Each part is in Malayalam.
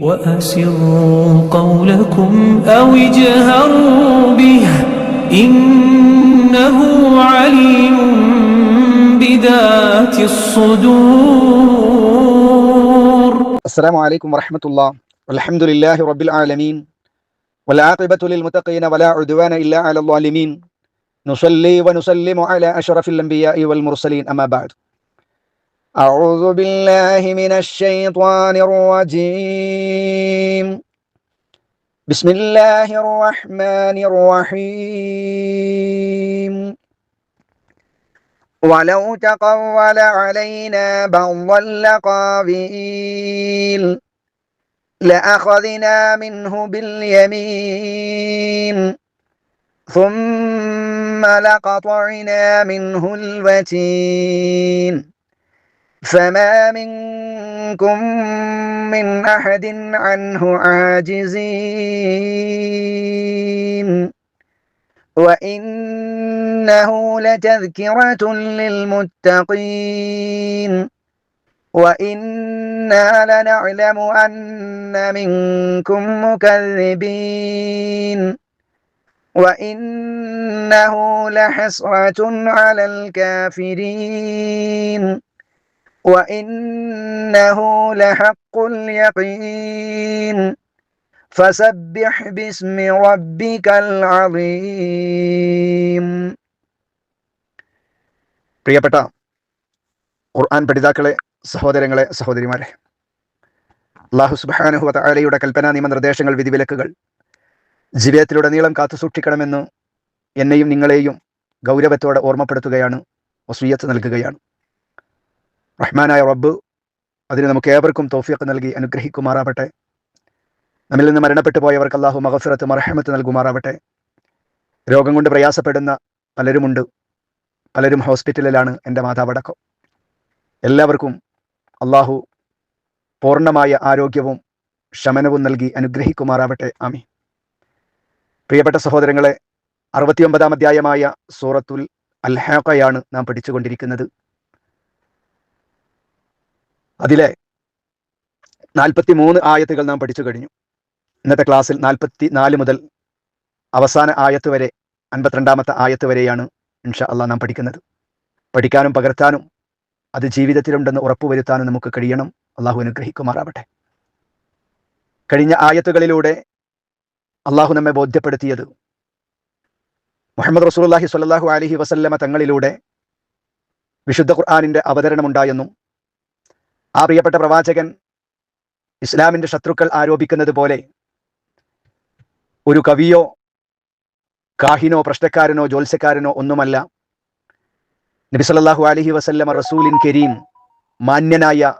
وأسروا قولكم أو اجهروا به إنه عليم بذات الصدور. السلام عليكم ورحمة الله. والحمد لله رب العالمين. والعاقبة للمتقين ولا عدوان إلا على الظالمين. نصلي ونسلم على أشرف الأنبياء والمرسلين. أما بعد. أعوذ بالله من الشيطان الرجيم. بسم الله الرحمن الرحيم. ولو تقول علينا بعض الأقاويل لأخذنا منه باليمين ثم لقطعنا منه الوتين. فما منكم من أحد عنه عاجزين. وإنه لتذكرة للمتقين. وإنا لنعلم أن منكم مكذبين. وإنه لحسرة على الكافرين. وإنه لحق اليقين فسبح باسم ربك العظيم പ്രിയപ്പെട്ട ഖുർആൻ പഠിതാക്കളെ സഹോദരങ്ങളെ സഹോദരിമാരെ അള്ളാഹു സുബാനുഹു താലയുടെ കൽപ്പനാ നിയമ നിർദ്ദേശങ്ങൾ വിധിവിലക്കുകൾ ജീവിതത്തിലുടനീളം കാത്തു സൂക്ഷിക്കണമെന്ന് എന്നെയും നിങ്ങളെയും ഗൗരവത്തോടെ ഓർമ്മപ്പെടുത്തുകയാണ് വസൂയത്ത് നൽകുകയാണ് റഹ്മാനായ റബ്ബ് അതിന് നമുക്ക് ഏവർക്കും തോഫിയൊക്കെ നൽകി അനുഗ്രഹിക്കുമാറാവട്ടെ. നമ്മിൽ നിന്ന് മരണപ്പെട്ടു പോയവർക്ക് അള്ളാഹു മഹഫിറത്ത് മറഹമത്ത് നൽകുമാറാവട്ടെ. രോഗം കൊണ്ട് പ്രയാസപ്പെടുന്ന പലരുമുണ്ട്. പലരും ഹോസ്പിറ്റലിലാണ് എന്റെ മാതാവടക്കം. എല്ലാവർക്കും അള്ളാഹു പൂർണമായ ആരോഗ്യവും ശമനവും നൽകി അനുഗ്രഹിക്കുമാറാവട്ടെ. ആമി പ്രിയപ്പെട്ട സഹോദരങ്ങളെ അറുപത്തിയൊമ്പതാം അധ്യായമായ സൂറത്തുൽ അൽഹാഖയാണ് നാം പഠിച്ചുകൊണ്ടിരിക്കുന്നത്. അതിലെ നാൽപ്പത്തി മൂന്ന് ആയത്തുകൾ നാം പഠിച്ചു കഴിഞ്ഞു. ഇന്നത്തെ ക്ലാസ്സിൽ നാൽപ്പത്തി നാല് മുതൽ അവസാന ആയത്ത് വരെ അൻപത്തിരണ്ടാമത്തെ ആയത്ത് വരെയാണ് ഇൻഷാ അള്ളാഹ് നാം പഠിക്കുന്നത്. പഠിക്കാനും പകർത്താനും അത് ജീവിതത്തിലുണ്ടെന്ന് ഉറപ്പുവരുത്താനും നമുക്ക് കഴിയണം. അള്ളാഹു അനുഗ്രഹിക്കുമാറാവട്ടെ. കഴിഞ്ഞ ആയത്തുകളിലൂടെ അള്ളാഹു നമ്മെ ബോധ്യപ്പെടുത്തിയത് മുഹമ്മദ് റസൂൽ അള്ളാഹി സ്വല്ലല്ലാഹു അലഹി വസല്ലമ തങ്ങളിലൂടെ വിശുദ്ധ ഖുർആാനിന്റെ അവതരണമുണ്ടായെന്നും ആ പ്രിയപ്പെട്ട പ്രവാചകൻ ഇസ്ലാമിന്റെ ശത്രുക്കൾ ആരോപിക്കുന്നത് പോലെ ഒരു കവിയോ കാഹിനോ പ്രശ്നക്കാരനോ ജോത്സ്യക്കാരനോ ഒന്നുമല്ല. നബി സല്ലല്ലാഹു അലൈഹി വസല്ലമ റസൂലിൻ കരീം മാന്യനായ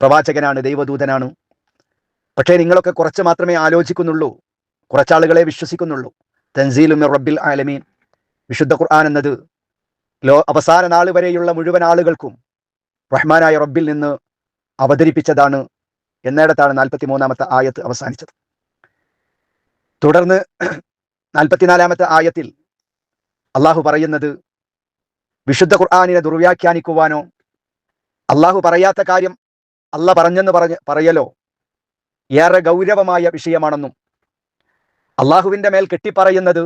പ്രവാചകനാണ് ദൈവദൂതനാണ്. പക്ഷേ നിങ്ങളൊക്കെ കുറച്ച് മാത്രമേ ആലോചിക്കുന്നുള്ളൂ കുറച്ചാളുകളെ വിശ്വസിക്കുന്നുള്ളൂ. തൻസീലും റബ്ബിൽ ആലമീൻ. വിശുദ്ധ ഖുർആൻ എന്നത് ലോ അവസാന നാൾ വരെയുള്ള മുഴുവൻ ആളുകൾക്കും റഹ്മാനായ റബ്ബിൽ നിന്ന് അവതരിപ്പിച്ചതാണ് എന്നിടത്താണ് നാൽപ്പത്തി മൂന്നാമത്തെ ആയത്ത് അവസാനിച്ചത്. തുടർന്ന് നാൽപ്പത്തിനാലാമത്തെ ആയത്തിൽ അള്ളാഹു പറയുന്നത് വിശുദ്ധ ഖുർആാനിനെ ദുർവ്യാഖ്യാനിക്കുവാനോ അള്ളാഹു പറയാത്ത കാര്യം അല്ല പറഞ്ഞെന്ന് പറഞ്ഞ് പറയലോ ഏറെ ഗൗരവമായ വിഷയമാണെന്നും അള്ളാഹുവിന്റെ മേൽ കെട്ടിപ്പറയുന്നത്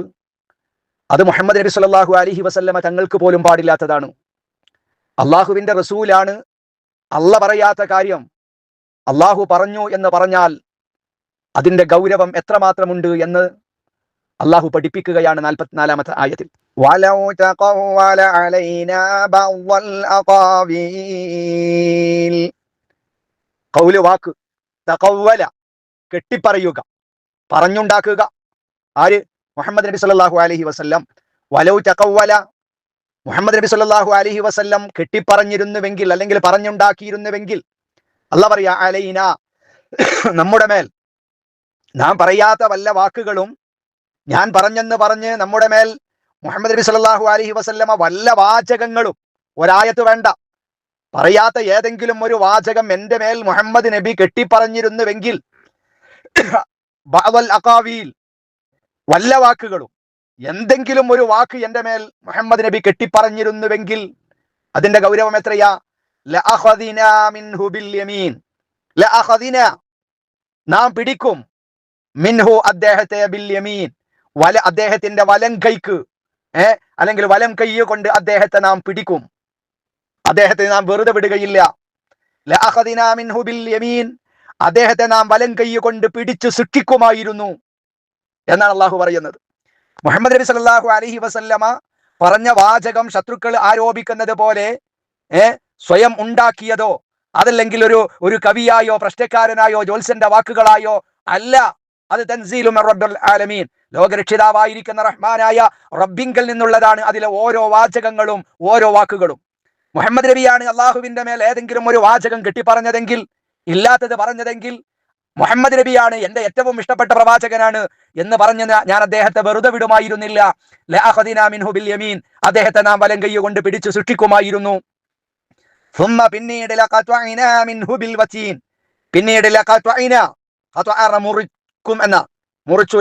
അത് മുഹമ്മദ് നബി സല്ലല്ലാഹു അലഹി വസല്ലമ തങ്ങൾക്ക് പോലും പാടില്ലാത്തതാണ്. അള്ളാഹുവിന്റെ റസൂലാണ്. അല്ല പറയാത്ത കാര്യം അള്ളാഹു പറഞ്ഞു എന്ന് പറഞ്ഞാൽ അതിന്റെ ഗൗരവം എത്രമാത്രമുണ്ട് എന്ന് അള്ളാഹു പഠിപ്പിക്കുകയാണ് നാൽപ്പത്തിനാലാമത്തെ ആയത്തിൽ. കൗൽ വാക്ക്. തകവല കെട്ടിപ്പറയുക. പറഞ്ഞുണ്ടാക്കുക. ആര്? മുഹമ്മദ് നബി സല്ലാഹു അലഹി വസല്ലം. വലൗ തഖവ്വല മുഹമ്മദ് നബി സല്ലാഹു അലഹി വസ്ല്ലം കെട്ടിപ്പറഞ്ഞിരുന്നുവെങ്കിൽ അല്ലെങ്കിൽ പറഞ്ഞുണ്ടാക്കിയിരുന്നുവെങ്കിൽ അല്ല പറയാ അലൈന നമ്മുടെ മേൽ നാം പറയാത്ത വല്ല വാക്കുകളും ഞാൻ പറഞ്ഞെന്ന് പറഞ്ഞ് നമ്മുടെ മേൽ മുഹമ്മദ് നബി സല്ലാഹു അലഹി വസല്ലമ വല്ല വാചകങ്ങളും ഒരായത്ത് വേണ്ട. പറയാത്ത ഏതെങ്കിലും ഒരു വാചകം എന്റെ മേൽ മുഹമ്മദ് നബി കെട്ടിപ്പറഞ്ഞിരുന്നുവെങ്കിൽ വല്ല വാക്കുകളും എന്തെങ്കിലും ഒരു വാക്ക് എന്റെ മേൽ മുഹമ്മദ് നബി കെട്ടിപ്പറഞ്ഞിരുന്നുവെങ്കിൽ അതിന്റെ ഗൗരവം എത്രയാ? നാം പിടിക്കും. മിൻഹു അദ്ദേഹത്തെ വല അദ്ദേഹത്തിന്റെ വലം കൈക്ക് ഏ? അല്ലെങ്കിൽ വലം കൈ കൊണ്ട് അദ്ദേഹത്തെ നാം പിടിക്കും. അദ്ദേഹത്തെ നാം വെറുതെ വിടുകയില്ല. മിൻഹു അദ്ദേഹത്തെ നാം വലം കൈ കൊണ്ട് പിടിച്ചു ശിക്ഷിക്കുമായിരുന്നു എന്നാണ് അള്ളാഹു പറയുന്നത്. മുഹമ്മദ് നബി സല്ലല്ലാഹു അലൈഹി വസല്ലമ പറഞ്ഞ വാചകം ശത്രുക്കൾ ആരോപിക്കുന്നത് പോലെ സ്വയം ഉണ്ടാക്കിയതോ അതല്ലെങ്കിൽ ഒരു ഒരു കവിയായോ പ്രശ്നക്കാരനായോ ജോൽസന്റെ വാക്കുകളായോ അല്ല. അത് തൻസീലും ആലമീൻ. ലോകരക്ഷിതാവായിരിക്കുന്ന റഹ്മാനായ റബ്ബിങ്കൽ നിന്നുള്ളതാണ് അതിലെ ഓരോ വാചകങ്ങളും ഓരോ വാക്കുകളും. മുഹമ്മദ് നബിയാണ് അള്ളാഹുവിന്റെ മേൽ ഏതെങ്കിലും ഒരു വാചകം കെട്ടിപ്പറഞ്ഞതെങ്കിൽ ഇല്ലാത്തത് പറഞ്ഞതെങ്കിൽ മുഹമ്മദ് നബിയാണ് എന്റെ ഏറ്റവും ഇഷ്ടപ്പെട്ട പ്രവാചകനാണ് എന്ന് പറഞ്ഞ ഞാൻ അദ്ദേഹത്തെ വെറുതെ വിടുമായിരുന്നില്ല. യമീൻ. അദ്ദേഹത്തെ നാം വലം കൈ കൊണ്ട് പിടിച്ചു സൃഷ്ടിക്കുമായിരുന്നു. പിന്നീട് എന്ന. മുറിച്ചു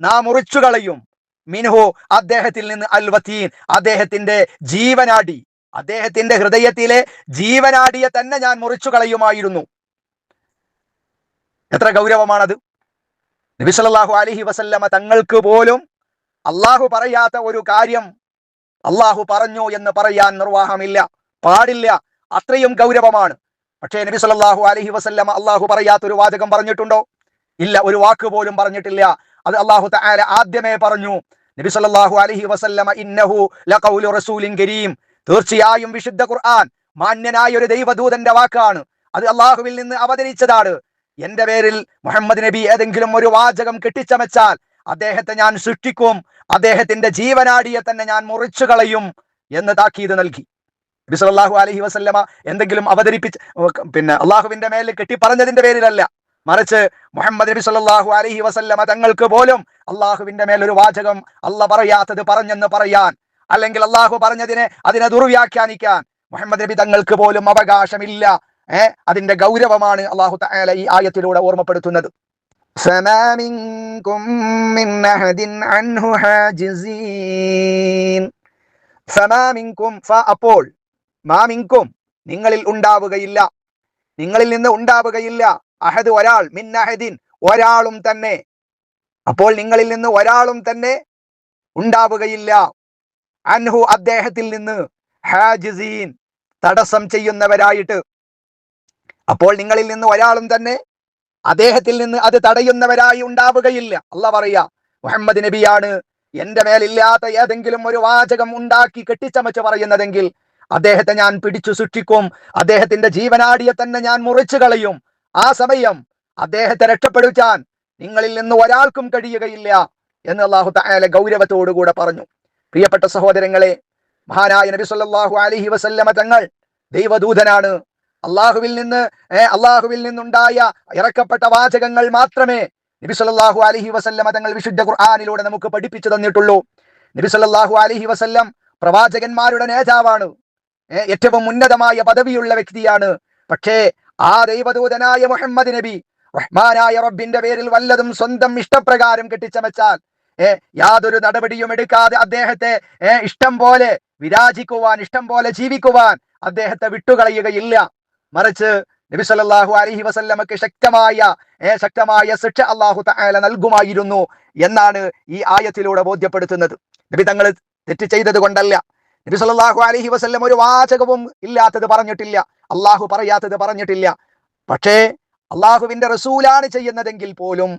നാം മുറിച്ചു കളയും. മിൻഹു അദ്ദേഹത്തിൽ നിന്ന് അൽ അദ്ദേഹത്തിന്റെ ജീവനാടി. അദ്ദേഹത്തിന്റെ ഹൃദയത്തിലെ ജീവനാടിയെ തന്നെ ഞാൻ മുറിച്ചു കളയുമായിരുന്നു. എത്ര ഗൗരവമാണത്? നബി അലഹി വസല്ലമ തങ്ങൾക്ക് പോലും അള്ളാഹു പറയാത്ത ഒരു കാര്യം അള്ളാഹു പറഞ്ഞു എന്ന് പറയാൻ നിർവാഹമില്ല പാടില്ല. അത്രയും ഗൗരവമാണ്. പക്ഷേ നബി സല്ലല്ലാഹു അലൈഹി വസല്ലമ അള്ളാഹു പറയാത്ത ഒരു വാചകം പറഞ്ഞിട്ടുണ്ടോ? ഇല്ല ഒരു വാക്ക് പോലും പറഞ്ഞിട്ടില്ല. അത് അള്ളാഹു തആല ആദ്യമേ പറഞ്ഞു നബി സല്ലല്ലാഹു അലൈഹി വസല്ലമ ഇന്നഹു ലഖൗലു റസൂലിൻ കരീം. തീർച്ചയായും വിശുദ്ധ ഖുർആൻ മാന്യനായ ഒരു ദൈവദൂതന്റെ വാക്കാണ്. അത് അള്ളാഹുവിൽ നിന്ന് അവതരിച്ചതാണ്. എന്റെ പേരിൽ മുഹമ്മദ് നബി ഏതെങ്കിലും ഒരു വാചകം കെട്ടിച്ചമച്ചാൽ അദ്ദേഹത്തെ ഞാൻ സൃഷ്ടിക്കും അദ്ദേഹത്തിന്റെ ജീവനാടിയെ തന്നെ ഞാൻ മുറിച്ചു കളയും എന്ന് താക്കീത് നൽകി. നബി സല്ലല്ലാഹു അലൈഹി വസല്ലമ എന്തെങ്കിലും അവതരിപ്പിച്ച് പിന്നെ അള്ളാഹുവിന്റെ മേൽ കെട്ടിപ്പറഞ്ഞതിന്റെ പേരിലല്ല. മറിച്ച് മുഹമ്മദ് നബി സല്ലല്ലാഹു അലൈഹി വസല്ലമ തങ്ങൾക്ക് പോലും അള്ളാഹുവിന്റെ മേൽ ഒരു വാചകം അല്ല പറയാത്തത് പറഞ്ഞെന്ന് പറയാൻ അല്ലെങ്കിൽ അള്ളാഹു പറഞ്ഞതിനെ അതിനെ ദുർവ്യാഖ്യാനിക്കാൻ മുഹമ്മദ് നബി തങ്ങൾക്ക് പോലും അവകാശമില്ല. ഏഹ് അതിന്റെ ഗൗരവമാണ് അള്ളാഹു താല ഈ ആയത്തിലൂടെ ഓർമ്മപ്പെടുത്തുന്നത്. അപ്പോൾ മാമിങ്കും നിങ്ങളിൽ ഉണ്ടാവുകയില്ല. നിങ്ങളിൽ നിന്ന് ഉണ്ടാവുകയില്ല. അഹദ് ഒരാൾ മിന്നഹദിൻ ഒരാളും തന്നെ. അപ്പോൾ നിങ്ങളിൽ നിന്ന് ഒരാളും തന്നെ ഉണ്ടാവുകയില്ല. അൻഹു അദ്ദേഹത്തിൽ നിന്ന് ഹാജിസീൻ തടസ്സം ചെയ്യുന്നവരായിട്ട് അപ്പോൾ നിങ്ങളിൽ നിന്ന് ഒരാളും തന്നെ അദ്ദേഹത്തിൽ നിന്ന് അത് തടയുന്നവരായി ഉണ്ടാവുകയില്ല. അല്ല പറയാ മുഹമ്മദ് നബിയാണ് എന്റെ മേലില്ലാത്ത ഏതെങ്കിലും ഒരു വാചകം ഉണ്ടാക്കി കെട്ടിച്ചമച്ച് പറയുന്നതെങ്കിൽ അദ്ദേഹത്തെ ഞാൻ പിടിച്ചു സൃഷ്ടിക്കും അദ്ദേഹത്തിന്റെ ജീവനാടിയെ തന്നെ ഞാൻ മുറിച്ചു കളയും. ആ സമയം അദ്ദേഹത്തെ രക്ഷപ്പെടുത്താൻ നിങ്ങളിൽ നിന്ന് ഒരാൾക്കും കഴിയുകയില്ല എന്ന് അള്ളാഹു തആല ഗൗരവത്തോടുകൂടെ പറഞ്ഞു. പ്രിയപ്പെട്ട സഹോദരങ്ങളെ മഹാനായ നബി സല്ലാഹു അലഹി വസല്ലമ തങ്ങൾ ദൈവദൂതനാണ്. അള്ളാഹുവിൽ നിന്ന് അള്ളാഹുവിൽ നിന്നുണ്ടായ ഇറക്കപ്പെട്ട വാചകങ്ങൾ മാത്രമേ നബി സല്ലല്ലാഹു അലൈഹി വസല്ലമ തങ്ങൾ വിശുദ്ധ ഖുർആാനിലൂടെ നമുക്ക് പഠിപ്പിച്ചു തന്നിട്ടുള്ളൂ. നബി സല്ലല്ലാഹു അലൈഹി വസല്ലം പ്രവാചകന്മാരുടെ നേതാവാണ്. ഏറ്റവും ഉന്നതമായ പദവിയുള്ള വ്യക്തിയാണ്. പക്ഷേ ആ ദൈവദൂതനായ മുഹമ്മദ് നബി റഹ്മാനായ റബ്ബിന്റെ പേരിൽ വല്ലതും സ്വന്തം ഇഷ്ടപ്രകാരം കെട്ടിച്ചമച്ചാൽ ഏ യാതൊരു നടപടിയും എടുക്കാതെ അദ്ദേഹത്തെ ഏർ ഇഷ്ടം പോലെ വിരാജിക്കുവാൻ ഇഷ്ടം പോലെ ജീവിക്കുവാൻ അദ്ദേഹത്തെ വിട്ടുകളയുകയില്ല. മറിച്ച് നബി സല്ലല്ലാഹു അലൈഹി വസല്ലമക്ക് ശക്തമായ ഏ ശക്തമായ ശിക്ഷ അള്ളാഹു തആല നൽകുമായിരുന്നു എന്നാണ് ഈ ആയത്തിലൂടെ ബോധ്യപ്പെടുത്തുന്നത്. നബി തങ്ങൾ തെറ്റ് ചെയ്തത് കൊണ്ടല്ല. നബി സല്ലല്ലാഹു അലഹി വസല്ലം ഒരു വാചകവും ഇല്ലാത്തത് പറഞ്ഞിട്ടില്ല. അള്ളാഹു പറയാത്തത് പറഞ്ഞിട്ടില്ല. പക്ഷേ അള്ളാഹുവിന്റെ റസൂലാണ് ചെയ്യുന്നതെങ്കിൽ പോലും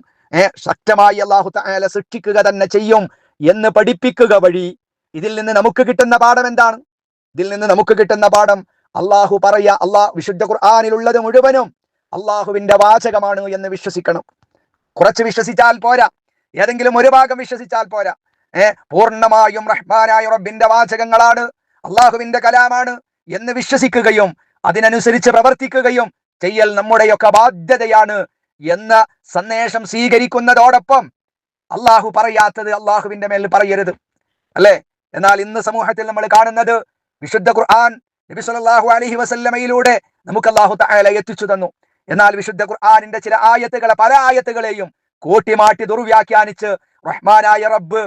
ശക്തമായി അള്ളാഹു തആല ശിക്ഷിക്കുക തന്നെ ചെയ്യും എന്ന് പഠിപ്പിക്കുക വഴി ഇതിൽ നിന്ന് നമുക്ക് കിട്ടുന്ന പാഠം എന്താണ്? ഇതിൽ നിന്ന് നമുക്ക് കിട്ടുന്ന പാഠം അള്ളാഹു പറയാ അള്ളാ വിശുദ്ധ ഖുർആാനിലുള്ളത് മുഴുവനും അള്ളാഹുവിന്റെ വാചകമാണ് എന്ന് വിശ്വസിക്കണം. കുറച്ച് വിശ്വസിച്ചാൽ പോരാ. ഏതെങ്കിലും ഒരു ഭാഗം വിശ്വസിച്ചാൽ പോരാ. ഏ പൂർണമായും റഹ്മാനായ റബ്ബിന്റെ വാചകങ്ങളാണ് അള്ളാഹുവിന്റെ കലാമാണ് എന്ന് വിശ്വസിക്കുകയും അതിനനുസരിച്ച് പ്രവർത്തിക്കുകയും ചെയ്യൽ നമ്മുടെയൊക്കെ ബാധ്യതയാണ് എന്ന സന്ദേശം സ്വീകരിക്കുന്നതോടൊപ്പം അള്ളാഹു പറയാത്തത് അള്ളാഹുവിന്റെ മേൽ പറയരുത്. അല്ലേ? എന്നാൽ ഇന്ന് സമൂഹത്തിൽ നമ്മൾ കാണുന്നത് വിശുദ്ധ ഖുർആൻ നബി സല്ലല്ലാഹു അലഹി വസല്ലമയിലൂടെ നമുക്ക് അള്ളാഹു തായാല എത്തിച്ചു തന്നു. എന്നാൽ വിശുദ്ധ ഖുർആാനിന്റെ ചില ആയത്തുകളെ പല ആയത്തുകളെയും കൂട്ടിമാറ്റി ദുർവ്യാഖ്യാനിച്ച് റഹ്മാനായ റബ്ബ്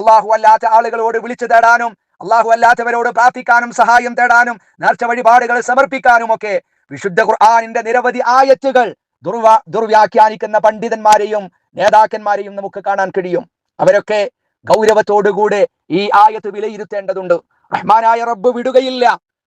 അള്ളാഹു അല്ലാത്ത ആളുകളോട് വിളിച്ചു തേടാനും അള്ളാഹു അല്ലാത്തവരോട് പ്രാർത്ഥിക്കാനും സഹായം തേടാനും നേർച്ച വഴിപാടുകൾ സമർപ്പിക്കാനും ഒക്കെ വിശുദ്ധ ഖുർആാനിന്റെ നിരവധി ആയത്തുകൾ ദുർവാ ദുർവ്യാഖ്യാനിക്കുന്ന പണ്ഡിതന്മാരെയും നേതാക്കന്മാരെയും നമുക്ക് കാണാൻ കഴിയും. അവരൊക്കെ ഗൗരവത്തോടുകൂടെ ഈ ആയത്ത് വിലയിരുത്തേണ്ടതുണ്ട്. റഹ്മാനായ റബ്ബ് വിടുകയില്ല.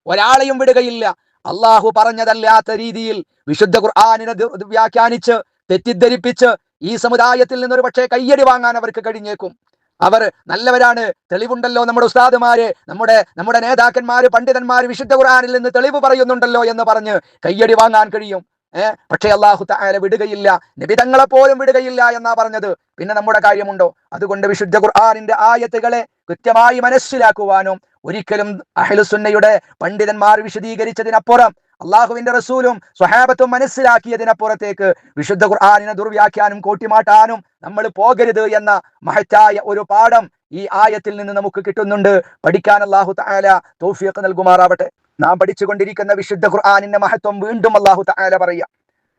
ഒരാളെയും വിടുകയില്ല. അള്ളാഹു പറഞ്ഞതല്ലാത്ത രീതിയിൽ വിശുദ്ധ ഖുർആാനിനെ വ്യാഖ്യാനിച്ച് തെറ്റിദ്ധരിപ്പിച്ച് ഈ സമുദായത്തിൽ നിന്നൊരു പക്ഷേ കയ്യടി വാങ്ങാൻ അവർക്ക് കഴിഞ്ഞേക്കും. അവർ നല്ലവരാണ് തെളിവുണ്ടല്ലോ നമ്മുടെ ഉസ്താദുമാര് നമ്മുടെ നമ്മുടെ നേതാക്കന്മാര് പണ്ഡിതന്മാര് വിശുദ്ധ ഖുർആനിൽ നിന്ന് തെളിവ് പറയുന്നുണ്ടല്ലോ എന്ന് പറഞ്ഞ് കയ്യടി വാങ്ങാൻ കഴിയും. ഏഹ് പക്ഷേ അള്ളാഹു താല വിടുകയില്ല. നിബിതങ്ങളെ പോലും വിടുകയില്ല എന്നാ പറഞ്ഞത്. പിന്നെ നമ്മുടെ കാര്യമുണ്ടോ? അതുകൊണ്ട് വിശുദ്ധ ഖുർആാനിന്റെ ആയത്തുകളെ കൃത്യമായി മനസ്സിലാക്കുവാനും ഒരിക്കലും അഹലുസുന്നയുടെ പണ്ഡിതന്മാർ വിശദീകരിച്ചതിനപ്പുറം അള്ളാഹുവിന്റെ റസൂലും സ്വഹാബത്തും മനസ്സിലാക്കിയതിനപ്പുറത്തേക്ക് വിശുദ്ധ ഖുർആാനിനെ ദുർവ്യാഖ്യാനം കൂട്ടിമാട്ടാനും നമ്മൾ പോകരുത് എന്ന മഹത്തായ ഒരു പാഠം ഈ ആയത്തിൽ നിന്ന് നമുക്ക് കിട്ടുന്നുണ്ട്. പഠിക്കാൻ അള്ളാഹു താല തോഫിയൊക്കെ നൽകുമാറാവട്ടെ. നാം പഠിച്ചുകൊണ്ടിരിക്കുന്ന വിശുദ്ധ ഖുർആാനിന്റെ മഹത്വം വീണ്ടും അള്ളാഹു താല പറയുക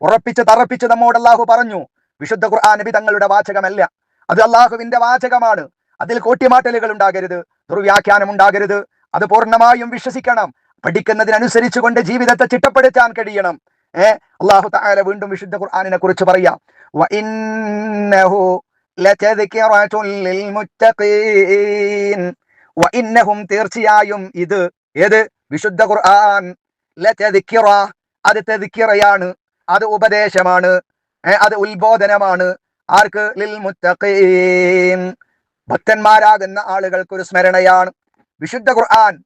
ഉറപ്പിച്ച് തറപ്പിച്ച് നമ്മോട് അള്ളാഹു പറഞ്ഞു വിശുദ്ധ ഖുർആൻ നബി തങ്ങളുടെ വാചകമല്ല. അത് അള്ളാഹുവിന്റെ വാചകമാണ്. അതിൽ കോട്ടിമാട്ടലുകൾ ഉണ്ടാകരുത് ദുർവ്യാഖ്യാനം ഉണ്ടാകരുത്. അത് പൂർണമായും വിശ്വസിക്കണം. പഠിക്കുന്നതിനനുസരിച്ച് കൊണ്ട് ജീവിതത്തെ ചിട്ടപ്പെടുത്താൻ കഴിയണം. ഏ അള്ളാഹു താല വീണ്ടും വിശുദ്ധ ഖുർആാനിനെ കുറിച്ച് പറയാം ും. തീർച്ചയായും ഇത് ഏത്? വിശുദ്ധ ഖുർആൻ അത് തെതിക്കിറയാണ് അത് ഉപദേശമാണ് അത് ഉത്ബോധനമാണ്. ആർക്ക്? ലിൽ മുത്തഖീൻ. ഭക്തന്മാരാകുന്ന ആളുകൾക്ക് ഒരു സ്മരണയാണ്. വിശുദ്ധ ഖുർആൻ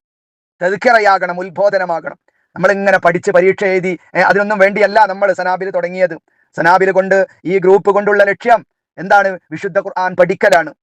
തെതുക്കിറയാകണം ഉത്ബോധനമാകണം. നമ്മൾ ഇങ്ങനെ പഠിച്ച് പരീക്ഷ എഴുതി അതിനൊന്നും വേണ്ടിയല്ല നമ്മൾ സനാബിൽ തുടങ്ങിയത്. സനാബിൽ കൊണ്ട് ഈ ഗ്രൂപ്പ് കൊണ്ടുള്ള ലക്ഷ്യം എന്താണ്? വിശുദ്ധ ഖുർആൻ പഠിക്കലാണ്.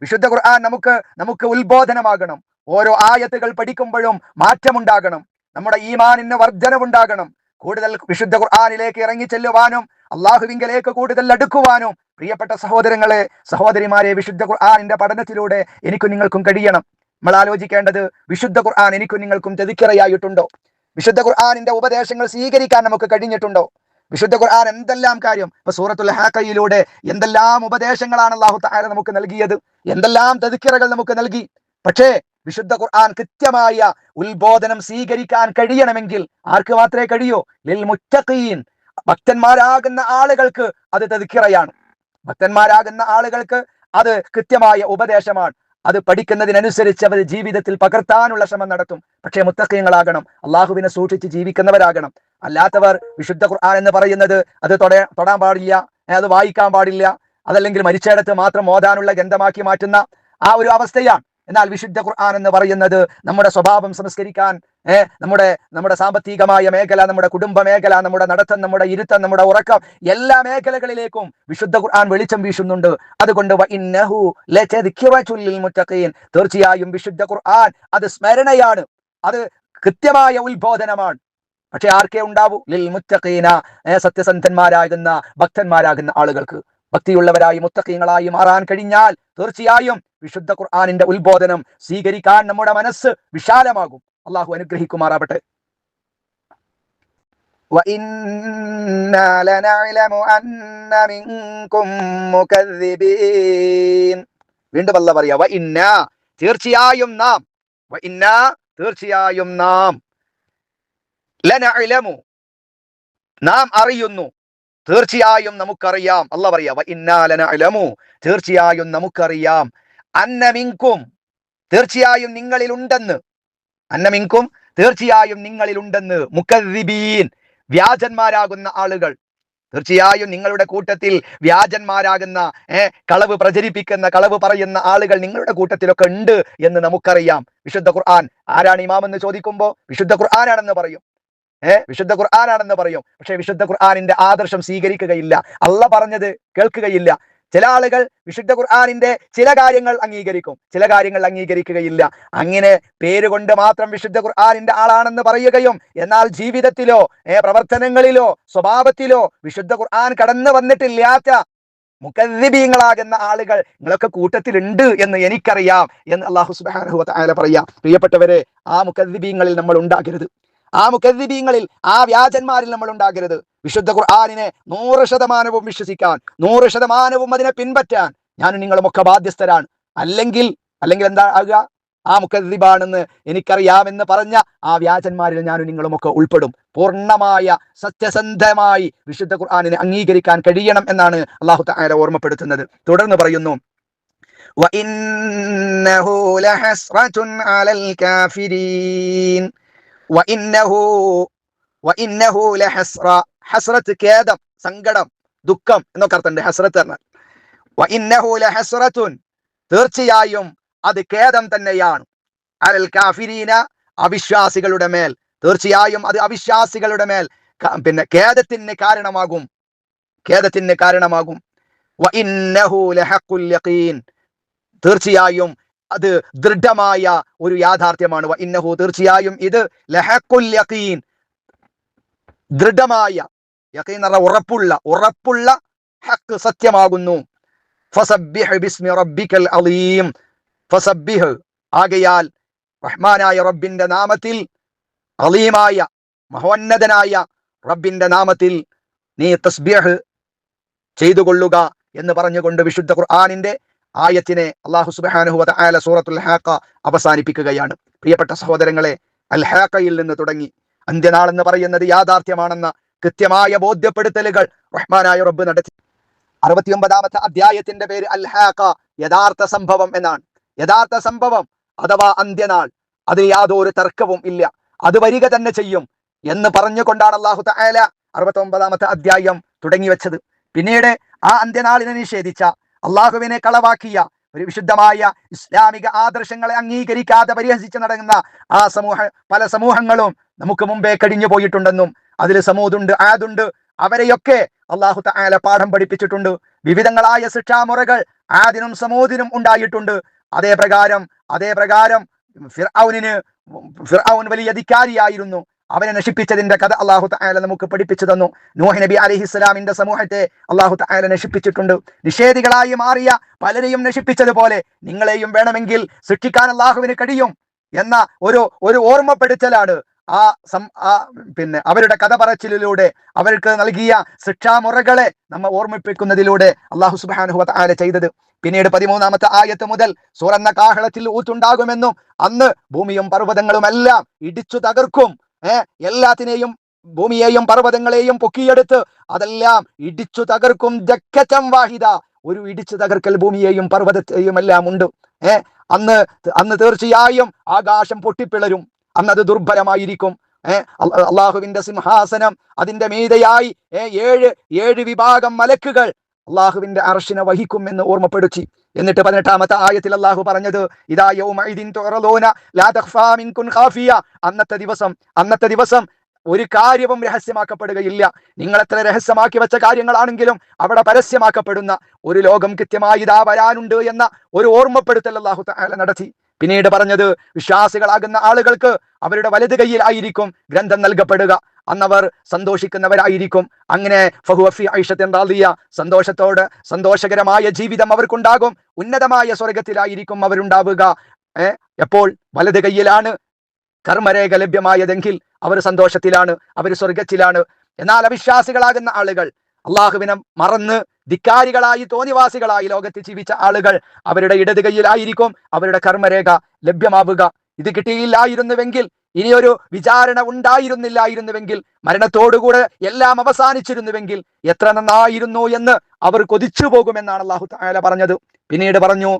വിശുദ്ധ ഖുർആൻ നമുക്ക് നമുക്ക് ഉത്ബോധനമാകണം. ഓരോ ആയത്തുകൾ പഠിക്കുമ്പോഴും മാറ്റമുണ്ടാകണം. നമ്മുടെ ഈമാനിന് വർധനവുണ്ടാകണം. കൂടുതൽ വിശുദ്ധ ഖുർആാനിലേക്ക് ഇറങ്ങി ചെല്ലുവാനും അള്ളാഹുവിങ്കലേക്ക് കൂടുതൽ അടുക്കുവാനും പ്രിയപ്പെട്ട സഹോദരങ്ങളെ സഹോദരിമാരെ വിശുദ്ധ ഖുർആാനിന്റെ പഠനത്തിലൂടെ എനിക്കും നിങ്ങൾക്കും കഴിയണം. നമ്മൾ ആലോചിക്കേണ്ടത് വിശുദ്ധ ഖുർആൻ എനിക്കും നിങ്ങൾക്കും തെതിക്കറയായിട്ടുണ്ടോ? വിശുദ്ധ ഖുർആാനിന്റെ ഉപദേശങ്ങൾ സ്വീകരിക്കാൻ നമുക്ക് കഴിഞ്ഞിട്ടുണ്ടോ? വിശുദ്ധ ഖുർആൻ എന്തെല്ലാം കാര്യം? ഇപ്പൊ സൂറത്തുൽ ഹാക്കയിലൂടെ എന്തെല്ലാം ഉപദേശങ്ങളാണ് അള്ളാഹു താര നമുക്ക് നൽകിയത്? എന്തെല്ലാം തതിക്കിറകൾ നമുക്ക് നൽകി? പക്ഷേ വിശുദ്ധ ഖുർആൻ കൃത്യമായ ഉത്ബോധനം സ്വീകരിക്കാൻ കഴിയണമെങ്കിൽ ആർക്ക് മാത്രമേ കഴിയൂ? ലിൽ മുറ്റീൻ ഭക്തന്മാരാകുന്ന ആളുകൾക്ക് അത് തെതിക്കിറയാണ് ഭക്തന്മാരാകുന്ന ആളുകൾക്ക് അത് കൃത്യമായ ഉപദേശമാണ്. അത് പഠിക്കുന്നതിനനുസരിച്ച് അവർ ജീവിതത്തിൽ പകർത്താനുള്ള ശ്രമം നടത്തും. പക്ഷേ മുത്തക്കയങ്ങളാകണം അള്ളാഹുവിനെ സൂക്ഷിച്ച് ജീവിക്കുന്നവരാകണം. അല്ലാത്തവർ വിശുദ്ധ ഖുർആൻ എന്ന് പറയുന്നത് അത് തൊട തൊടാൻ പാടില്ല അത് വായിക്കാൻ പാടില്ല. അതല്ലെങ്കിൽ മരിച്ചിടത്ത് മാത്രം മോതാനുള്ള ഗന്ധമാക്കി മാറ്റുന്ന ആ ഒരു അവസ്ഥയാണ്. എന്നാൽ വിശുദ്ധ ഖുർആൻ എന്ന് പറയുന്നത് നമ്മുടെ സ്വഭാവം സംസ്കരിക്കാൻ നമ്മുടെ നമ്മുടെ സാമ്പത്തികമായ മേഖല നമ്മുടെ കുടുംബ മേഖല നമ്മുടെ നടത്തം നമ്മുടെ ഇരുത്തം നമ്മുടെ ഉറക്കം എല്ലാ മേഖലകളിലേക്കും വിശുദ്ധ ഖുർആൻ വെളിച്ചം വീശുന്നുണ്ട്. അതുകൊണ്ട്. തീർച്ചയായും വിശുദ്ധ ഖുർആൻ അത് സ്മരണയാണ്. അത് കൃത്യമായ ഉത്ബോധനമാണ്. പക്ഷെ ആർക്കേ ഉണ്ടാവൂ? ലിൽ മുത്തഖീന സത്യസന്ധന്മാരാകുന്ന ഭക്തന്മാരാകുന്ന ആളുകൾക്ക്. ഭക്തിയുള്ളവരായി മുത്തഖീങ്ങളായി മാറാൻ കഴിഞ്ഞാൽ തീർച്ചയായും വിശുദ്ധ ഖുർആാനിന്റെ ഉത്ബോധനം സ്വീകരിക്കാൻ നമ്മുടെ മനസ്സ് വിശാലമാകും. അള്ളാഹു അനുഗ്രഹിക്കുമാറാവട്ടെ. വീണ്ടും അല്ല പറയാ വ തീർച്ചയായും നാം വഇന്ന തീർച്ചയായും നാം ലനഅലമു നാം അറിയുന്നു തീർച്ചയായും നമുക്കറിയാം. അല്ല പറയാ വ ലനഅലമു തീർച്ചയായും നമുക്കറിയാം. അന്ന മിൻകും തീർച്ചയായും നിങ്ങളിൽ ഉണ്ടെന്ന് അന്ന മിൻകും തീർച്ചയായും നിങ്ങളിൽ ഉണ്ടെന്ന് മുക്കദ്ദിബീൻ വ്യാജന്മാരാകുന്ന ആളുകൾ. തീർച്ചയായും നിങ്ങളുടെ കൂട്ടത്തിൽ വ്യാജന്മാരാകുന്ന ഏർ കളവ് പ്രചരിപ്പിക്കുന്ന കളവ് പറയുന്ന ആളുകൾ നിങ്ങളുടെ കൂട്ടത്തിലൊക്കെ ഉണ്ട് എന്ന് നമുക്കറിയാം. വിശുദ്ധ ഖുർആൻ ആരാണ് ഇമാമെന്ന് ചോദിക്കുമ്പോൾ വിശുദ്ധ ഖുർആനാണെന്ന് പറയും. ഏഹ് വിശുദ്ധ ഖുർആനാണെന്ന് പറയും. പക്ഷെ വിശുദ്ധ ഖുർആനിന്റെ ആദർശം സ്വീകരിക്കുകയില്ല. അല്ല പറഞ്ഞത് കേൾക്കുകയില്ല. ചില ആളുകൾ വിശുദ്ധ ഖുർആാനിന്റെ ചില കാര്യങ്ങൾ അംഗീകരിക്കും. ചില കാര്യങ്ങൾ അംഗീകരിക്കുകയില്ല. അങ്ങനെ പേരുകൊണ്ട് മാത്രം വിശുദ്ധ ഖുർആാനിന്റെ ആളാണെന്ന് പറയുകയും എന്നാൽ ജീവിതത്തിലോ പ്രവർത്തനങ്ങളിലോ സ്വഭാവത്തിലോ വിശുദ്ധ ഖുർആൻ കടന്നു വന്നിട്ടില്ലാത്ത മുക്കദ്ദിബീങ്ങളാകുന്ന ആളുകൾ നിങ്ങളൊക്കെ കൂട്ടത്തിലുണ്ട് എന്ന് എനിക്കറിയാം എന്ന് അള്ളാഹു വതആല പറയാം. പ്രിയപ്പെട്ടവരെ ആ മുക്കദ്ദിബീങ്ങളിൽ നമ്മൾ ഉണ്ടാകരുത്. ആ മുക്കദ്ദിബീങ്ങളിൽ ആ വ്യാജന്മാരിൽ നമ്മൾ ഉണ്ടാകരുത് വിശുദ്ധ ഖുർആനിനെ നൂറ് ശതമാനവും വിശ്വസിക്കാൻ നൂറ് ശതമാനവും അതിനെ പിൻപറ്റാൻ ഞാനും നിങ്ങളും ഒക്കെ ബാധ്യസ്ഥരാണ് അല്ലെങ്കിൽ അല്ലെങ്കിൽ എന്താ ആകുക ആ മുഖദ്ദിബാണെന്ന് എനിക്കറിയാമെന്ന് പറഞ്ഞ ആ വ്യാജന്മാരിൽ ഞാനും നിങ്ങളുമൊക്കെ ഉൾപ്പെടും പൂർണ്ണമായ സത്യസന്ധമായി വിശുദ്ധ ഖുർആാനിനെ അംഗീകരിക്കാൻ കഴിയണം എന്നാണ് അള്ളാഹു താര ഓർമ്മപ്പെടുത്തുന്നത് തുടർന്ന് പറയുന്നു وإنه لحسرة على الكافرين وإنه وإنه لحسرة ഹസ്രത്ത് ഖേദം സങ്കടം ദുഃഖം എന്നൊക്കെ അർത്ഥമുണ്ട്. ഹസ്രത്ത് പറഞ്ഞാൽ. തീർച്ചയായും അത് ഖേദം തന്നെയാണ്. അലൽ കാഫിരീന അവിശ്വാസികളുടെ മേൽ. തീർച്ചയായും അത് അവിശ്വാസികളുടെ മേൽ. പിന്നെ ഖേദത്തിന് കാരണമാകും. ഖേദത്തിന് കാരണമാകും. തീർച്ചയായും അത് ദൃഢമായ ഒരു യാഥാർത്ഥ്യമാണ്. ഇന്നഹു തീർച്ചയായും ഇത് ലഹഖുൽ യഖീൻ. ദൃഢമായ യഖീൻ എന്ന് ഉറപ്പുള്ള ഉറപ്പുള്ള ഹക്ക് സത്യമാകുന്നു. ആകയാൽ റഹ്മാനായ റബ്ബിന്റെ നാമത്തിൽ അലീമായ മഹോന്നതനായ റബ്ബിന്റെ നാമത്തിൽ നീ തസ്ബിഹ് ചെയ്തു കൊള്ളുക എന്ന് പറഞ്ഞുകൊണ്ട് വിശുദ്ധ ഖുർആാനിന്റെ ആയത്തിനെ അള്ളാഹു സുബ്ഹാനഹു വ തആല സൂറത്തുൽ ഹാക്ക അവസാനിപ്പിക്കുകയാണ്. പ്രിയപ്പെട്ട സഹോദരങ്ങളെ അൽ ഹാഖയിൽ നിന്ന് തുടങ്ങി. അന്ത്യനാൾ എന്ന് പറയുന്നത് യാഥാർത്ഥ്യമാണെന്ന കൃത്യമായ ബോധ്യപ്പെടുത്തലുകൾ റഹ്മാനായ റബ്ബ് നടത്തി. അറുപത്തിയൊമ്പതാമത്തെ അധ്യായത്തിന്റെ പേര് അൽ ഹാഖ യഥാർത്ഥ സംഭവം എന്നാണ്. യഥാർത്ഥ സംഭവം അഥവാ അന്ത്യനാൾ അതിൽ യാതൊരു തർക്കവും ഇല്ല. അത് വരിക തന്നെ ചെയ്യും എന്ന് പറഞ്ഞുകൊണ്ടാണ് അള്ളാഹു തആല അറുപത്തി ഒമ്പതാമത്തെ അധ്യായം തുടങ്ങി വെച്ചത്. പിന്നീട് ആ അന്ത്യനാളിനെ നിഷേധിച്ച അള്ളാഹുവിനെ കളവാക്കിയ ഒരു വിശുദ്ധമായ ഇസ്ലാമിക ആദർശങ്ങളെ അംഗീകരിക്കാതെ പരിഹസിച്ച് നടങ്ങുന്ന ആ സമൂഹ പല സമൂഹങ്ങളും നമുക്ക് മുമ്പേ കഴിഞ്ഞു പോയിട്ടുണ്ടെന്നും അതിൽ സമൂതുണ്ട് ആദുണ്ട്. അവരെയൊക്കെ അള്ളാഹു തആല പാഠം പഠിപ്പിച്ചിട്ടുണ്ട്. വിവിധങ്ങളായ ശിക്ഷാമുറകൾ ആദിനും സമൂതിനും ഉണ്ടായിട്ടുണ്ട്. അതേ പ്രകാരം അതേ പ്രകാരം ഫിർഔനിന് ഫിർഔൻ വലിയ അധികാരിയായിരുന്നു. അവനെ നശിപ്പിച്ചതിന്റെ കഥ അള്ളാഹു തആല നമുക്ക് പഠിപ്പിച്ചു തന്നു. നൂഹ് നബി അലൈഹിസ്സലാമിന്റെ സമൂഹത്തെ അള്ളാഹു തആല നശിപ്പിച്ചിട്ടുണ്ട്. നിഷേധികളായി മാറിയ പലരെയും നശിപ്പിച്ചതുപോലെ നിങ്ങളെയും വേണമെങ്കിൽ സൃഷ്ടിക്കാൻ അള്ളാഹുവിന് കഴിയും എന്ന ഒരു ഒരു ഓർമ്മപ്പെടുത്തലാണ് ആ സം ആ പിന്നെ അവരുടെ കഥ പറച്ചിലൂടെ അവർക്ക് നൽകിയ ശിക്ഷാമുറകളെ നമ്മ ഓർമ്മിപ്പിക്കുന്നതിലൂടെ അള്ളാഹു സുബ്ഹാനഹു വ തആല ചെയ്തത്. പിന്നീട് പതിമൂന്നാമത്തെ ആയത്ത് മുതൽ സുറന്ന കാഹളത്തിൽ ഊത്തുണ്ടാകുമെന്നും അന്ന് ഭൂമിയും പർവതങ്ങളുമെല്ലാം ഇടിച്ചു തകർക്കും എല്ലാത്തിനെയും ഭൂമിയെയും പർവതങ്ങളെയും പൊക്കിയെടുത്ത് അതെല്ലാം ഇടിച്ചു തകർക്കും ജക്കറ്റം വാഹിത ഒരു ഇടിച്ചു തകർക്കൽ ഭൂമിയെയും പർവതത്തെയും എല്ലാം ഉണ്ട്. ഏ? അന്ന് അന്ന് തീർച്ചയായും ആകാശം പൊട്ടിപ്പിളരും. അന്ന് അത് ദുർബലമായിരിക്കും ഏർ അള്ളാഹുവിന്റെ സിംഹാസനം അതിന്റെ മീതയായി. ഏഴ് ഏഴ് വിഭാഗം മലക്കുകൾ അള്ളാഹുവിന്റെ അർഷിനെ വഹിക്കും എന്ന് ഓർമ്മപ്പെടുത്തി. എന്നിട്ട് പതിനെട്ടാമത്തെ ആയത്തിൽ അള്ളാഹു പറഞ്ഞത് ഇതാ അന്നത്തെ ദിവസം അന്നത്തെ ദിവസം ഒരു കാര്യവും രഹസ്യമാക്കപ്പെടുകയില്ല. നിങ്ങൾ എത്ര രഹസ്യമാക്കി വെച്ച കാര്യങ്ങളാണെങ്കിലും അവിടെ പരസ്യമാക്കപ്പെടുന്ന ഒരു ലോകം കൃത്യമായി ഇതാ വരാനുണ്ട് എന്ന ഒരു ഓർമ്മപ്പെടുത്തൽ അള്ളാഹു നടത്തി. പിന്നീട് പറഞ്ഞത് വിശ്വാസികളാകുന്ന ആളുകൾക്ക് അവരുടെ വലത് കൈയിലായിരിക്കും ഗ്രന്ഥം നൽകപ്പെടുക. അന്നവർ സന്തോഷിക്കുന്നവരായിരിക്കും. അങ്ങനെ ഫഹുവ ഫി ഐഷത്തിൻ റാദിയ സന്തോഷത്തോട് സന്തോഷകരമായ ജീവിതം അവർക്കുണ്ടാകും. ഉന്നതമായ സ്വർഗത്തിലായിരിക്കും അവരുണ്ടാവുക. എപ്പോൾ? വലത് കൈയിലാണ് കർമ്മരേഖ ലഭ്യമായതെങ്കിൽ അവർ സന്തോഷത്തിലാണ് അവർ സ്വർഗത്തിലാണ് എന്നാൽ അവിശ്വാസികളാകുന്ന ആളുകൾ അള്ളാഹുവിനെ മറന്ന് ധിക്കാരികളായി തോന്നിവാസികളായി ലോകത്ത് ജീവിച്ച ആളുകൾ അവരുടെ ഇടത് കൈയിലായിരിക്കും അവരുടെ കർമ്മരേഖ ലഭ്യമാവുക. ഇത് കിട്ടിയില്ലായിരുന്നുവെങ്കിൽ ഇനിയൊരു വിചാരണ ഉണ്ടായിരുന്നില്ലായിരുന്നുവെങ്കിൽ മരണത്തോടുകൂടെ എല്ലാം അവസാനിച്ചിരുന്നുവെങ്കിൽ എത്ര നന്നായിരുന്നു എന്ന് അവർ കൊതിച്ചു പോകുമെന്നാണ് അള്ളാഹു താല പറഞ്ഞത്. പിന്നീട് പറഞ്ഞു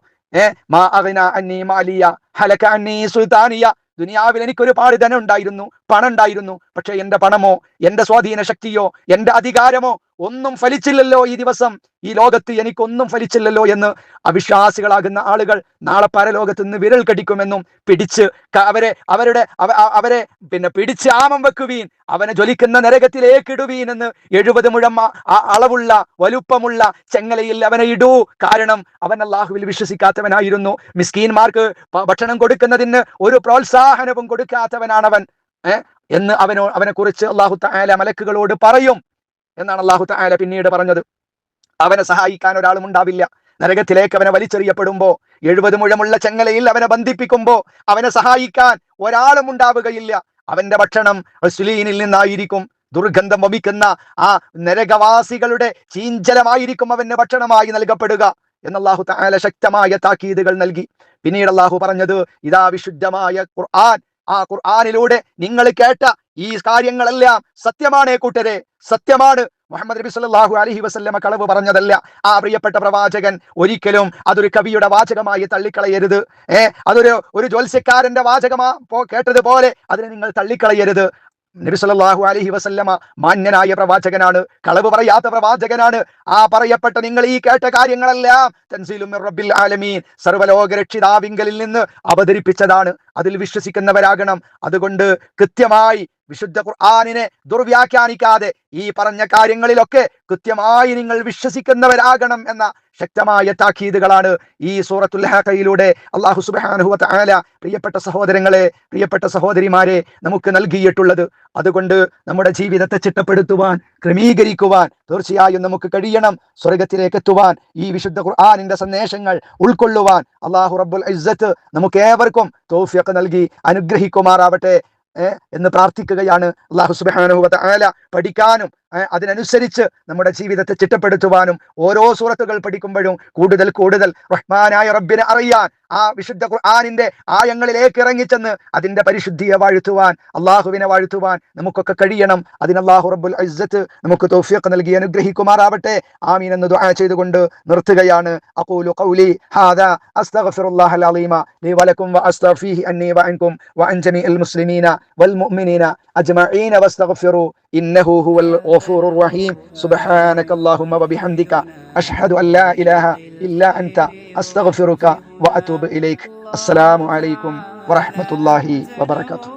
ദുനിയാവിൽ എനിക്കൊരു പാട് ധനം ഉണ്ടായിരുന്നു പണം ഉണ്ടായിരുന്നു. പക്ഷെ എന്റെ പണമോ എന്റെ സ്വാധീന ശക്തിയോ എന്റെ അധികാരമോ ഒന്നും ഫലിച്ചില്ലല്ലോ ഈ ദിവസം. ഈ ലോകത്ത് എനിക്കൊന്നും ഫലിച്ചില്ലല്ലോ എന്ന് അവിശ്വാസികളാകുന്ന ആളുകൾ നാളെ പരലോകത്ത് നിന്ന് വിരൽ കടിക്കുമെന്നും പിടിച്ച് അവരെ അവരുടെ അവരെ പിന്നെ പിടിച്ച് ആമം വെക്കുവീൻ അവനെ ജ്വലിക്കുന്ന നരകത്തിലേക്ക് ഇടുവീൻ എന്ന് എഴുപത് മുഴം അളവുള്ള വലുപ്പമുള്ള ചെങ്ങലയിൽ അവനെ ഇടൂ. കാരണം അവൻ അള്ളാഹുവിൽ വിശ്വസിക്കാത്തവനായിരുന്നു. മിസ്കീൻമാർക്ക് ഭക്ഷണം കൊടുക്കുന്നതിന് ഒരു പ്രോത്സാഹനവും കൊടുക്കാത്തവനാണവൻ. എന്ന് അവനോ അവനെ കുറിച്ച് അള്ളാഹു താല മലക്കുകളോട് പറയും. എന്നാണ് അള്ളാഹു താല പിന്നീട് പറഞ്ഞത്. അവനെ സഹായിക്കാൻ ഒരാളും ഉണ്ടാവില്ല. നരകത്തിലേക്ക് അവനെ വലിച്ചെറിയപ്പെടുമ്പോ എഴുപത് മുഴമുള്ള ചെങ്ങലയിൽ അവനെ ബന്ധിപ്പിക്കുമ്പോ അവനെ സഹായിക്കാൻ ഒരാളും ഉണ്ടാവുകയില്ല. അവന്റെ ഭക്ഷണം സുലീനിൽ നിന്നായിരിക്കും. ദുർഗന്ധം വമിക്കുന്ന ആ നരകവാസികളുടെ ചീഞ്ചലമായിരിക്കും അവന്റെ ഭക്ഷണമായി നൽകപ്പെടുക എന്ന് അള്ളാഹു താല ശക്തമായ താക്കീതുകൾ നൽകി. പിന്നീട് അള്ളാഹു പറഞ്ഞത് ഇതാ വിശുദ്ധമായ ഖുർആൻ ആ ഖുർആാനിലൂടെ നിങ്ങൾ കേട്ട ഈ കാര്യങ്ങളെല്ലാം സത്യമാണേ കൂട്ടരെ. സത്യമാണ്. മുഹമ്മദ് നബി സല്ലല്ലാഹു അലഹി വസല്ലമ കളവ് പറഞ്ഞതല്ല. ആ പ്രിയപ്പെട്ട പ്രവാചകൻ ഒരിക്കലും അതൊരു കവിയുടെ വാചകമായി തള്ളിക്കളയരുത്. ഏ അതൊരു ഒരു ജ്യോത്സ്യക്കാരന്റെ വാചകമാ കേട്ടതുപോലെ അതിനെ നിങ്ങൾ തള്ളിക്കളയരുത്. നബി അലഹി വസല്ലമ മാന്യനായ പ്രവാചകനാണ്. കളവ് പറയാത്ത പ്രവാചകനാണ്. ആ പറയപ്പെട്ട നിങ്ങൾ ഈ കേട്ട കാര്യങ്ങളെല്ലാം റബ്ബിൽ ആലമീൻ. സർവലോക രക്ഷിതാവിങ്കലിൽ നിന്ന് അവതരിപ്പിച്ചതാണ്. അതിൽ വിശ്വസിക്കുന്നവരാകണം. അതുകൊണ്ട് കൃത്യമായി വിശുദ്ധ ഖുർആാനിനെ ദുർവ്യാഖ്യാനിക്കാതെ ഈ പറഞ്ഞ കാര്യങ്ങളിലൊക്കെ കൃത്യമായി നിങ്ങൾ വിശ്വസിക്കുന്നവരാകണം എന്ന ശക്തമായ താക്കീതുകളാണ് ഈ സൂറത്തുൽ ഹാഖയിലൂടെ അള്ളാഹു സുബ്ഹാനഹു ആല പ്രിയപ്പെട്ട സഹോദരങ്ങളെ പ്രിയപ്പെട്ട സഹോദരിമാരെ നമുക്ക് നൽകിയിട്ടുള്ളത്. അതുകൊണ്ട് നമ്മുടെ ജീവിതത്തെ ചിട്ടപ്പെടുത്തുവാൻ ക്രമീകരിക്കുവാൻ തീർച്ചയായും നമുക്ക് കഴിയണം സ്വർഗത്തിലേക്ക് എത്തുവാൻ ഈ വിശുദ്ധ ഖുർആാനിന്റെ സന്ദേശങ്ങൾ ഉൾക്കൊള്ളുവാൻ അള്ളാഹു റബ്ബുൽ ഇസ്സത്ത് നമുക്ക് ഏവർക്കും തോഫിയൊക്കെ നൽകി അനുഗ്രഹിക്കുമാറാവട്ടെ എന്ന് പ്രാർത്ഥിക്കുകയാണ് അള്ളാഹു സുബ്ഹാനഹു ആല പഠിക്കാനും അതിനനുസരിച്ച് നമ്മുടെ ജീവിതത്തെ ചിട്ടപ്പെടുത്തുവാനും ഓരോ സൂറത്തുകൾ പഠിക്കുമ്പോഴും കൂടുതൽ കൂടുതൽ റഹ്മാനായ റബ്ബിനെ അറിയാൻ ആ വിശുദ്ധ ഖുർആാനിന്റെ ആയങ്ങളിലേക്ക് ഇറങ്ങിച്ചെന്ന് അതിന്റെ പരിശുദ്ധിയെ വാഴ്ത്തുവാൻ അള്ളാഹുവിനെ വാഴ്ത്തുവാൻ നമുക്കൊക്കെ കഴിയണം. അതിന് അള്ളാഹു റബ്ബുൽ ഇസ്സത്ത് നമുക്ക് തോഫിയൊക്കെ നൽകി അനുഗ്രഹിക്കുമാറാവട്ടെ. ആമീൻ എന്ന് ദുആ ചെയ്തുകൊണ്ട് നിർത്തുകയാണ്. അഖൂലു ഖൗലി ഹാദാ അസ്തഗ്ഫിറുല്ലാഹൽ അലീമ. ലി വലക്കും വഅസ്തഗ്ഫീഹി അന്നി വഅൻകും വഅൻ ജമീഇൽ മുസ്ലിമീന വൽ മുഅ്മിനീന അജ്മഈന വസ്തഗ്ഫിറു إنه هو الغفور الرحيم سبحانك اللهم وبحمدك أشهد أن لا إله إلا أنت أستغفرك وأتوب إليك السلام عليكم ورحمة الله وبركاته